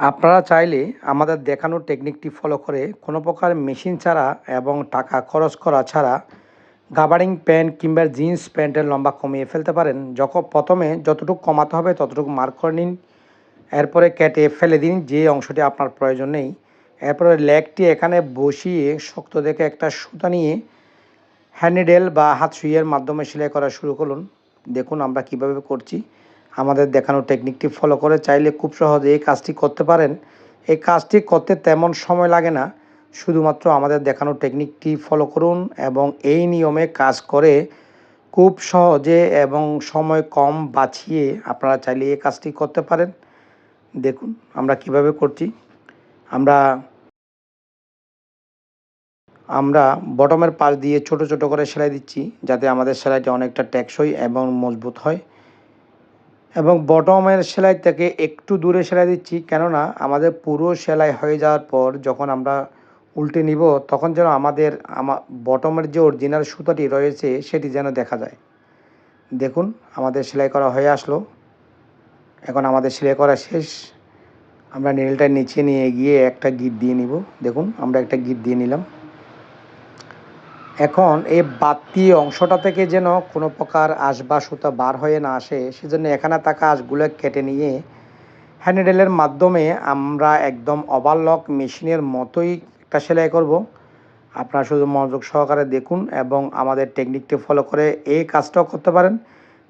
আপনারা চাইলে আমাদের দেখানো টেকনিকটি ফলো করে কোনো প্রকার মেশিন ছাড়া এবং টাকা খরচ করা ছাড়া গাবারিং প্যান্ট কিংবা জিন্স প্যান্টের লম্বা কমিয়ে ফেলতে পারেন। যখন প্রথমে যতটুকু কমাতে হবে ততটুকু মার্ক করে নিন। এরপরে কেটে ফেলে দিন যে অংশটি আপনার প্রয়োজন নেই। এরপরে লেগটি এখানে বসিয়ে শক্ত দেখে একটা সুতা নিয়ে হ্যান্ডিডেল বা হাত সুইয়ের মাধ্যমে সেলাই করা শুরু করুন। দেখুন আমরা কীভাবে করছি। আমাদের দেখানো টেকনিকটি ফলো করে, চাইলে খুব সহজে এই কাজটি করতে পারেন। এই কাজটি করতে তেমন সময় লাগে না। শুধুমাত্র আমাদের দেখানো টেকনিকটি ফলো করুন এবং এই নিয়মে কাজ করে খুব সহজে এবং সময় কম বাঁচিয়ে আপনারা চাইলে এই কাজটি করতে পারেন। দেখুন আমরা কীভাবে করছি। আমরা আমরা বটমের পাশ দিয়ে ছোট ছোট করে সেলাই দিচ্ছি যাতে আমাদের সেলাইটা অনেকটা টেকসই এবং মজবুত হয়। এবং বটমের সেলাই থেকে একটু দূরে সেলাই দিচ্ছি। কেননা আমাদের পুরো সেলাই হয়ে যাওয়ার পর যখন আমরা উল্টে নিব, তখন যেন আমাদের আমা, বটমের যে অরিজিনাল সুতাটি রয়েছে, সেটি যেন দেখা যায়। দেখুন, আমাদের সেলাই করা হয়ে আসলো। এখন আমাদের সেলাই করা শেষ। আমরা নেলটা নিচে নিয়ে গিয়ে একটা গিট দিয়ে নিব। দেখুন, আমরা একটা গিট দিয়ে নিলাম। এখন এই বাতি অংশটা থেকে যেন কোনো প্রকার আঁশ বা সুতা বার হয়ে না আসে, সেজন্য এখানে থাকা আঁশগুলো কেটে নিয়ে হ্যান্ডেলের মাধ্যমে আমরা একদম ওভারলক মেশিনের মতোই একটা সেলাই করব। আপনারা শুধু মনোযোগ সহকারে দেখুন এবং আমাদের টেকনিকটি ফলো করে এই কাজটাও করতে পারেন।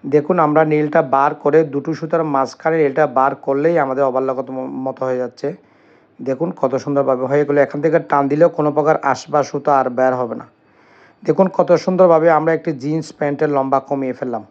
দেখুন আমরা নীলটা বার করে দুটো সুতার মাঝখানে নীলটা বার করলেই আমাদের ওভারলক মতো হয়ে যাচ্ছে। দেখুন কত সুন্দরভাবে হয়ে গেলো। এখান থেকে টান দিলেও কোনো প্রকার আঁশ বা সুতা আর বের হবে না। দেখুন কত সুন্দরভাবে আমরা একটি জিন্স প্যান্টের লম্বা কমিয়ে ফেললাম।